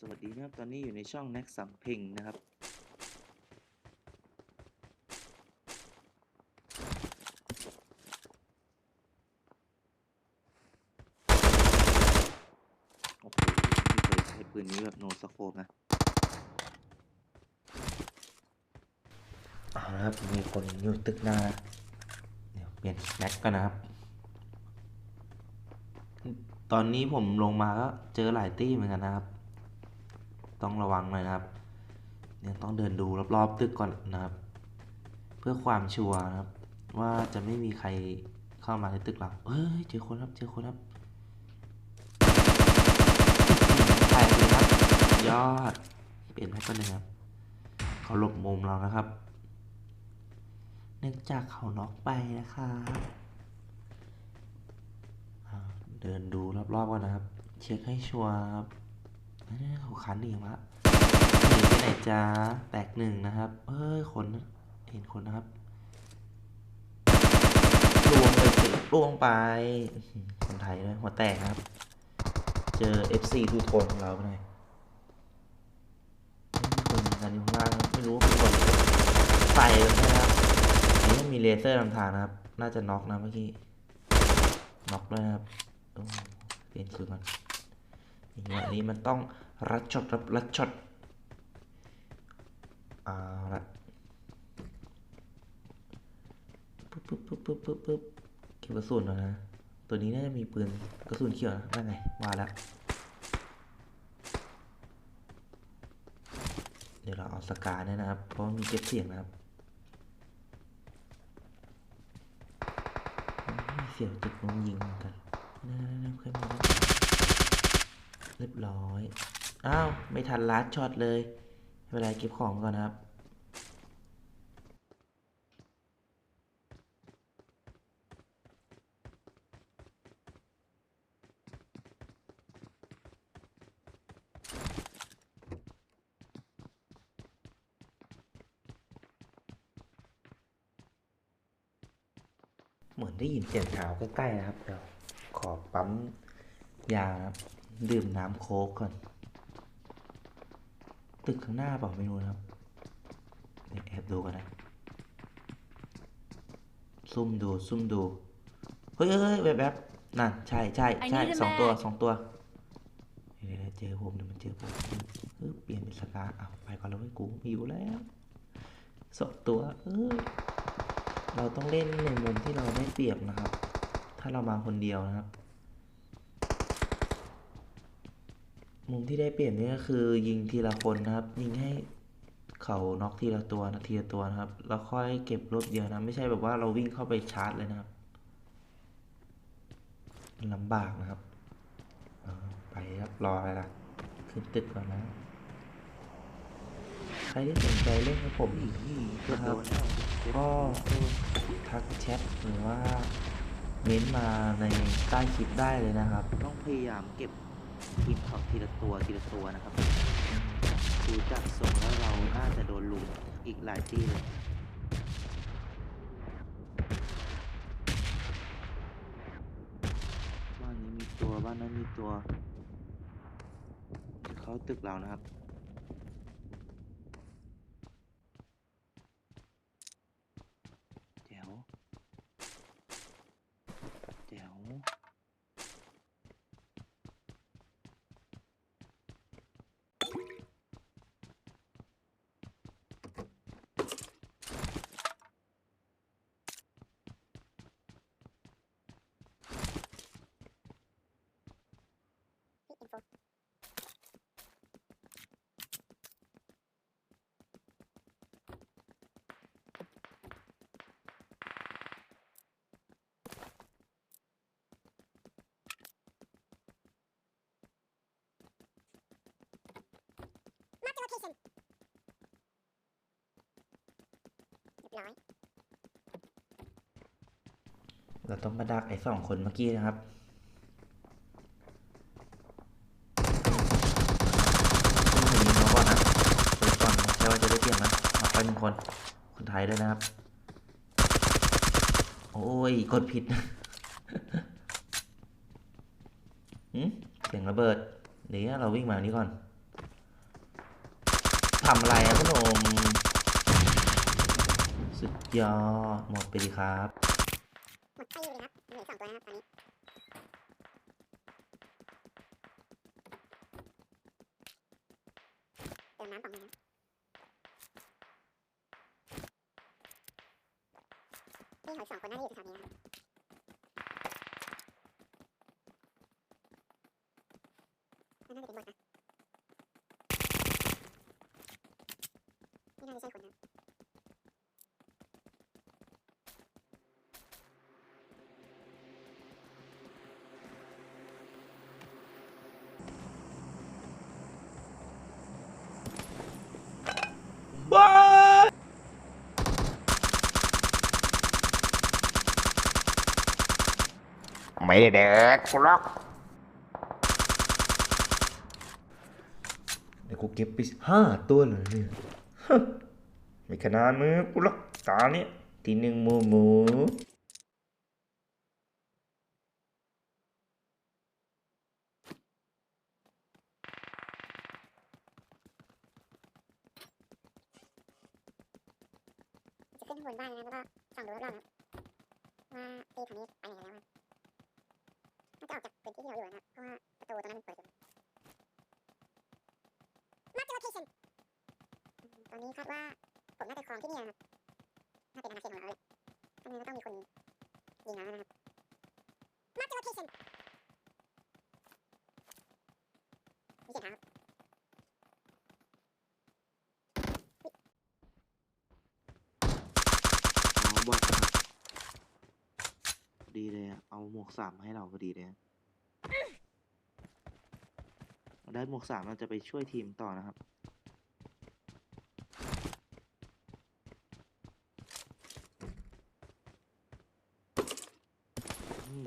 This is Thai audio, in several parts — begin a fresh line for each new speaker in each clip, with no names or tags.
สวัสดีนะครับ ตอนนี้อยู่ในช่องแน็กสำเพ็งนะครับ โอ้โหไม่เคยใช้ปืนนี้แบบโนสโคปนะ
เอาละครับ มีคนอยู่ตึกหน้า เดี๋ยวเปลี่ยนแม็กก่อนนะครับ ตอนนี้ผมลงมาก็เจอหลายตี้เหมือนกันนะครับ ต้องระวังหน่อยนะครับเดี๋ยต้องเดินดูรอบๆตึกก่อนนะครับ เพื่อความชัวร์นะครับ ว่าจะไม่มีใครเข้ามาในตึกเราเฮ้ยเจอคนครับเจอคนครับแตกเลยครับ ยอด เปลี่ยนแม็กก่อนนะครับเขาหลบมุมเรานะครับเนื่องจากเขาน็อกไปนะครับเดินดูรอบๆก่อนนะครับ เช็คให้ชัวร์ครับ เอ้ยเขาขันหนีมาหนีไปไหนจ้าแตกหนึ่งนะครับเอ้ยคนเห็นคนนะครับลวงไปสิลวงไปคนไทยด้วยหัวแตกครับ เจอ FC ทูโทนของเราไปหน่อยเฮ้คนกันอยู่ข้างล่างไม่รู้ว่าเป็นคนใส่หรือไม่นะครับนนี้มีเลเซอร์นำทางนะครับ น่าจะน็อกนะเมื่อกี้น็อกด้วยนะครับเปลี่ยนคือมัน อย่างเงี้ยนี้มันต้องรัดช็อตรับรัดช็อตเอาละปึ๊บปึ๊บปึ๊บปึ๊บปึ๊บปึ๊บเก็บกระสุนหน่อยนะ ตัวนี้น่าจะมีปืนกระสุนเขียวนะนั่นไงว่าแล้วเดี๋ยวเราเอาสกาเนี่ยนะครับ เพราะมีเก็บเสียงนะครับ เสียวจุดลงยิงกันนั่นๆๆเคยมาแล้ว เรียบร้อย อ้าว ไม่ทันลัดช็อตเลยไม่เป็นไรเก็บของก่อนนะครับเหมือนได้ยินเสียงเท้าใกล้ๆนะครับ เดี๋ยวขอปั๊มยาครับ ดื่มน้ำโค้กก่อน ตึกข้างหน้าเปล่าไม่รู้นะครับเดี๋ยวแอบดูกันนะ ซุ่มดูซุ่มดู เฮ้ยเฮ้ยเฮ้ยแบบแบบๆนั่นใช่ใช่ใช่
I need a
สองตัว
mag
สองตัวเดี๋ยวๆเจอผมเดี๋ยวมันเจอผมเออเปลี่ยนเป็นสกาอ้าวไปก่อนแล้วไอ้ยกูไม่อยู่แล้วสองตัวเออเราต้องเล่นในมุมที่เราได้เปรียบนะครับ ถ้าเรามาคนเดียวนะครับ มุมที่ได้เปรียบนี่ก็คือ ยิงทีละคนนะครับ ยิงให้เขาน็อกทีละตัวนะทีละตัวนะครับ แล้วค่อยเก็บรถเดียวนะ ไม่ใช่แบบว่าเราวิ่งเข้าไปชาร์จเลยนะครับลำบากนะครับไปครับรออะไรล่ะขึ้นตึกก่อนนะใครที่สนใจเล่นกับผมอีกนะครับ ก็ทักแชทหรือว่าเม้นมาในใต้คลิปได้เลยนะครับ
ต้องพยายามเก็บ ทีมเขาทีละตัวทีละตัวนะครับดูจากทรงแล้วเราน่าจะโดนลุมอีกหลายที่เลยบ้านนี้มีตัวบ้านนั้นมีตัว เข้าตึกเรานะครับ แจ๋วแจ๋ว
Mark the location. เรียบร้อย
เราต้องมาดักไอ้สองคนเมื่อกี้นะครับ ต้องยิงเขาก่อนนะดูก่อนนะใช่ว่าจะได้เปรียบนะมาไปหนึ่งคน คนไทยด้วยนะครับ โอ้ย กดผิดหืมเสียงระเบิด เดี๋ยวเราวิ่งมานี้ก่อน ทำอะไรอะพ่อหนุ่มสุดยอด หมดไปดีครับ
หมดไปเลยครับเหลือสองตัวนะครับตอนนี้เติมน้ำสองนะครับนี่เขาอีกสองคนน่าจะอยู่แถวนี้นะครับน่าจะเป็นบอทนะไม่น่าจะใช่คนนะ
ไม่ได้เด็กกูล็อก
เดี๋ยวกูเก็บไปห้าตัวเลยเนี่ยไม่ขนาดมือกูหรอกตาเนี่ยทีหนึ่งหมูหมู
จะขึ้นบนบ้านนะแล้วก็ส่องดูรอบๆนะว่าตีแถวนี้ไปไหนกันแล้วอะน่าจะออกจาก พื้นที่ที่เราอยู่นะครับ เพราะว่าประตูตรงนั้นมันเปิดอยู่ Mark the location ตอนนี้คาดว่าผมน่าจะครองที่นี่นะครับน่าเป็นอาณาเขตของเราเลยถ้างั้นก็ต้องมีคนยิงเราแล้วนะครับ Mark the location มีเสียงเท้าครับ
เอบอทนะครับดีเลยอะเอาหมวกสามให้เราพอดีเลยอะเรา ได้หมวกสามเราจะไปช่วยทีมต่อนะครับ อืม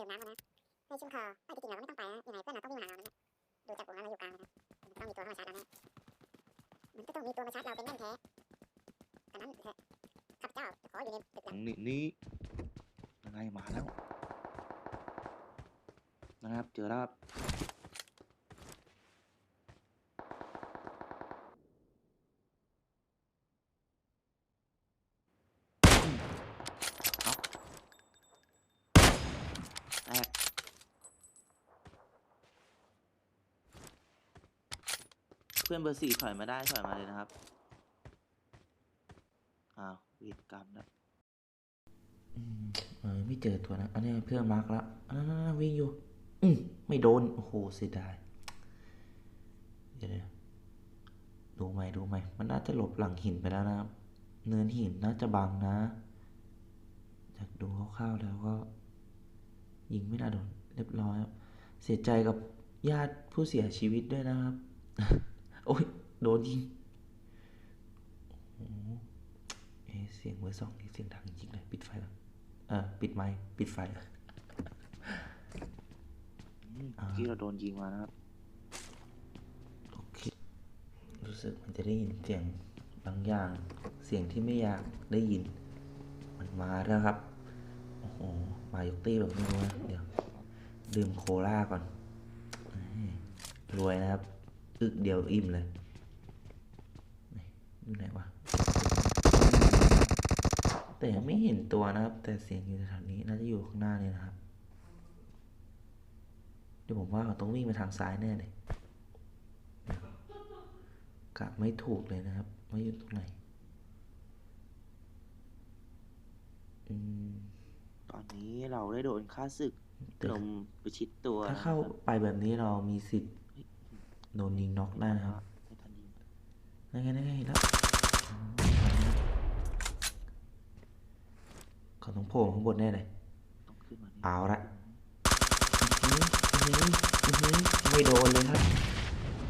ดื่มน้ำก่อนนะให้ชุ่มคอไม่จริงๆเราก็ไม่ต้องไปนะยังไงเพื่อนเราต้องวิ่งมาหาเรานะดูจากผมแล้วเราอยู่กลางนะมันต้องมีตัวมาชาร์จเราแน่มันก็ต้องมีตัวมาชาร์จเราเป็นแน่นแท้แต่นั้นเถอะข้าพเจ้าจะขออยู่ในตึกหลัง
นี่นี่ยังไงมาแล้วนะครับเจอแล้วครับอืมเอาแตกเพื่อนเบอร์สี่ถอยมาได้ถอยมาเลยนะครับ อ้าววีดกรรมแล้ว
อืมเออไม่เจอตัวนะ อันนี้เพื่อนมาร์กแล้วอันนั้นวิ่งอยู่ อืมไม่โดน โอ้โหเสียดาย เดี๋ยวนะดูไหมดูไหมมันน่าจะหลบหลังหินไปแล้วนะครับ เนินหินน่าจะบังนะ จากดูคร่าวๆแล้วก็ ยิงไม่น่าโดน เรียบร้อยครับ เสียใจกับญาติผู้เสียชีวิตด้วยนะครับ โอ้ย โดนยิงโอ้โหเอะเสียงเบอร์สองนี่เสียงดังจริงๆเลย ปิดไฟแล้วเออปิดไมค์ปิดไฟแล้ว
อืม
อ่า
เมื่อกี้เราโดนยิงมานะครับ
โอเค รู้สึกมันจะได้ยินเสียงบางอย่าง เสียงที่ไม่อยากได้ยิน มันมาแล้วครับ โอ้โห มายกตี้แบบไม่รู้นะเดี๋ยว ดื่มโคลาก่อนเอ้ยรวยนะครับ อึกเดียวอิ่มเลยนี่อยู่ไหนวะแต่ยังไม่เห็นตัวนะครับ แต่เสียงอยู่แถวๆนี้น่าจะอยู่ข้างหน้านี่นะครับ เดี๋ยวผมว่าเขาต้องวิ่งไปทางซ้ายแน่เลยกะไม่ถูกเลยนะครับว่าอยู่ตรงไหนอืม
ตอนนี้เราได้โดนค่าศึก
แต่
ลมประชิดตัว
ถ้า
นะค
เข้า
รับ
ไปแบบนี้เรามีสิทธิ์ โดนยิงน็อกได้นะครับ
ไม่ทันยิง
นั่นไงนั่นไงเห็นแล้วอ๋อเขาต้องโผล่ข้างบนแน่เลย
ต้องขึ้นมานี่
เอาละอื้อหืออื้อหืออื้อหือไม่โดนเลยครับ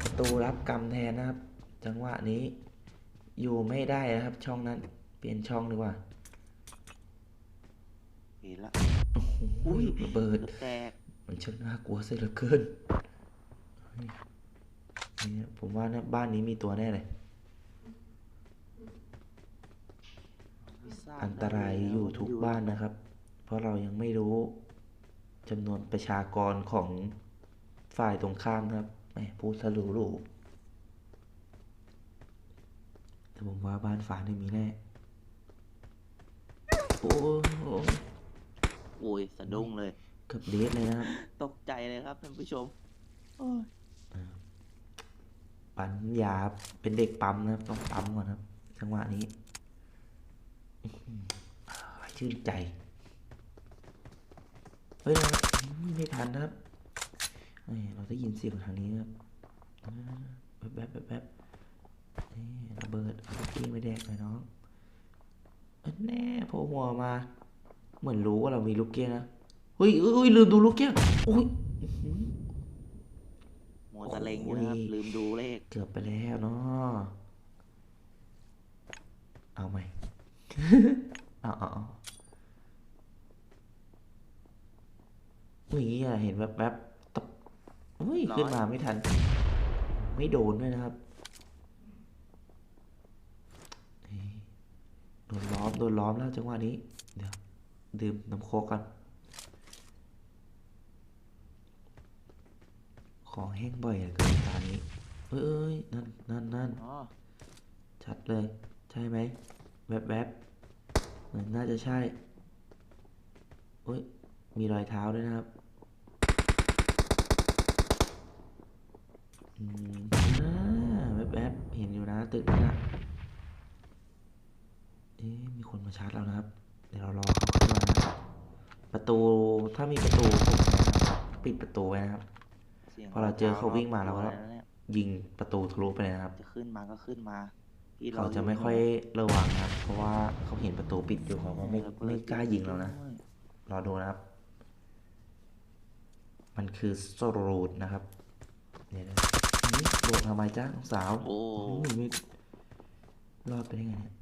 ประตูรับกรรมแทนนะครับ จังหวะนี้ อยู่ไม่ได้นะครับ ช่องนั้นปิดลี่ยนช่องดีกว่า
เห็นละ
โอ้โห
อุ้ย
ระเบิด
เกือบแตก
มันช่างน่ากลัวเสียเหลือเกินเฮ้ยเนี่ยผมว่าเนี่ยบ้านนี้มีตัวแน่เลย
ไม่ทบ
อันตราย
แล้ว
อยู่ทุก
อยู่
บ้านนะครับ เพราะเรายังไม่รู้จำนวนประชากรของฝ่ายตรงข้ามนะครับแหมพูดสรุรูแต่ผมว่าบ้านฝาเนี่ยมีแน่ โอ้โห
โอ้ยสะดุ้งเลย
เกือบเดทเลยนะครับ
ตกใจเลยครับท่านผู้ชม โอ้ย
ปั๊มยาเป็นเด็กปั๊มนะครับ ต้องปั๊มก่อนครับ จังหวะนี้ชื่นใจ เฮ้ยไม่ทันนะครับเราได้ยินเสียงทางนี้ครับแป๊บแป๊บแป๊บนี่ระเบิดเอาลูกกี้ไม่แดกเลยน้องอันแน่โผล่หัวมา เหมือนรู้ว่าเรามีลูกเกี้ยนะเฮ้ยเอ้ยลืมดูลูกเกี้ยโอ้ย
มัวแตะเลงอยู่นะครับ
โอ้ย
ลืมดูเลข
เกือบไปแล้วเนาะเอาไหมเอาเอาเอานี่อะเห็นแวบๆตบอุ้ยขึ้นมาไม่ทัน ไม่โดนด้วยนะครับนี่โดนล้อมโดนล้อมแล้วจังหวะนี้ เดี๋ยว ดื่มน้ำโคกกัน ของแห้งบ่อยเหลือเกินตอนนี้เอ้ยเอ้ยนั่นนั่นนั่น
อ๋อ
ชัดเลย ใช่ไหมแวบแวบเหมือนน่าจะใช่เอ้ยมีรอยเท้าด้วยนะครับอืมอ่าแวบแวบเห็นอยู่นะตึกนั้นนะเอ๊ะมีคนมาชาร์จเรานะครับ เดี๋ยวเรารอเขาขึ้นมานะครับประตูถ้ามีประตูผมนะครับปิดประตูไว้นะครับ
สียง
พอเราเจอเขาวิ่งมาเราก็
อะไรนะเนี่ย
ยิงประตูทะลุไปเลยนะครับ
จะขึ้นมาก็ขึ้นมาพี่
เขาจะไม่ค่อยระวังนะครับ เพราะว่าเขาเห็นประตูปิดอยู่เขาก็ไม่ไม่กล้ายิงเรานะ รอดูนะครับ มันคือโซรูดนะครับเดี๋ยวนะนี่โดดทำไมจ้าน้องสาว
โอ้
โอ้ยไม่รอดไปได้ไงเนี่ย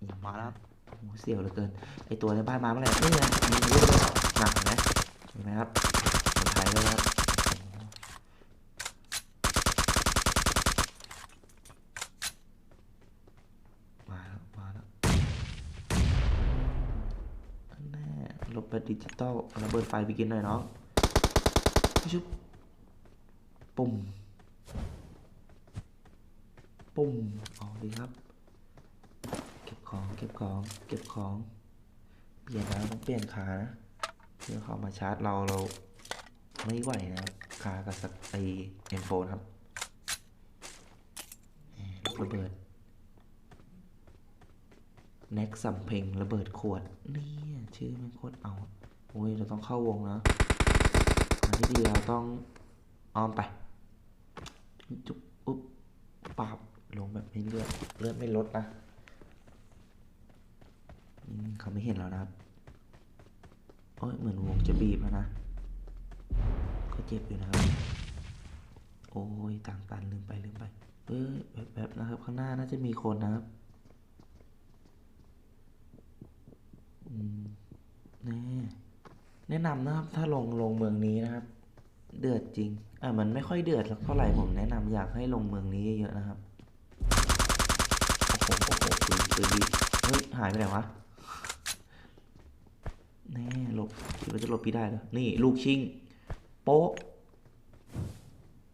ยิง
มาแล้ว
โอ้โหเสียวเหลือเกิน ไอตัวในบ้านมาเมื่อไหร่นี่ไงยิงทะลุไปเลยหนักเห็นไหมเห็นไหมครับค นไทยเลยครับมาแล้วมาแล้วอันแน่ลบแบบดิจิตอลระเบิดไฟไปกินหน่อยน้องชุบปุ่ม ปุ่มเอาดีครับ เก็บของ เก็บของ เก็บของ เปลี่ยนนะต้องเปลี่ยนขานะเพื่อเขามาชาร์จเราเรา ไม่ไหวนะครับขากับสักไอเอ็นโฟนครับระเบิดแน็กสัมเพลงระเบิดขวดนี่ชื่อมันโคตรเอาโอ้ยเราต้องเข้าวงนะทางที่ดีเราต้องอ้อมไป จุ๊บอุ๊บปาบลงแบบไม่เลือดเลือดไม่ลดนะเขาไม่เห็นแล้วนะครับโอ้ยเหมือนวงจะบีบแล้วนะ เจ็บอยู่นะครับ โอ้ยต่างตันลืมไปลืมไปเอ้ยแบบแบบนะครับ ข้างหน้าน่าจะมีคนนะครับอืมแน่แนะนำนะครับ ถ้าลงลงเมืองนี้นะครับ เดือดจริง อะมันไม่ค่อยเดือดสักเท่าไหร่ผมแนะนำอยากให้ลงเมืองนี้เยอะๆนะครับโอ้โหโอ้โหปืนปืนดีเฮ้ยหายไปไหนวะแน่หลบคิดว่าจะหลบพี่ได้เหรอนี่ลูกชิง โป๊ะ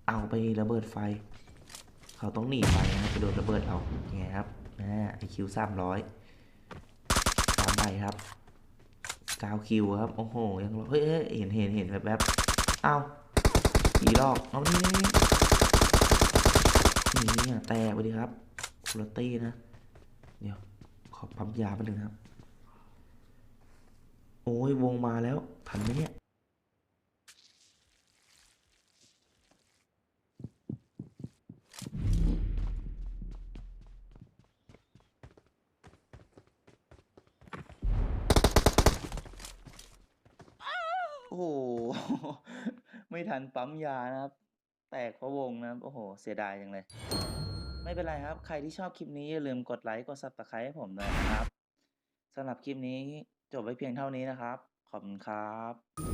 เอาไประเบิดไฟ เขาต้องหนีไฟนะครับไปโดนระเบิดเอายังไงครับนะไอคิวสามร้อยสามใบครับกาวคิวครับ โอ้โห ยังเฮ้ยเห็นเห็นเห็นแบบแบบเอาผีหลอก เอานี่นี่นี่นี่อะแตกไปดิครับคุณตี้นะ เดี๋ยว ขอปั๊มยาไปหนึ่งครับ โอ้ย วงมาแล้ว ทันไหมเนี่ย
โอ้โห ไม่ ทันปั๊มยานะครับ แตกพะวงนะครับ โอ้โห เสียดายจังเลย ไม่เป็นไรครับ ใครที่ชอบคลิปนี้อย่าลืมกดไลค์กดซับสไครต์ให้ผมด้วยนะครับสำหรับคลิปนี้จบไว้เพียงเท่านี้นะครับ ขอบคุณครับ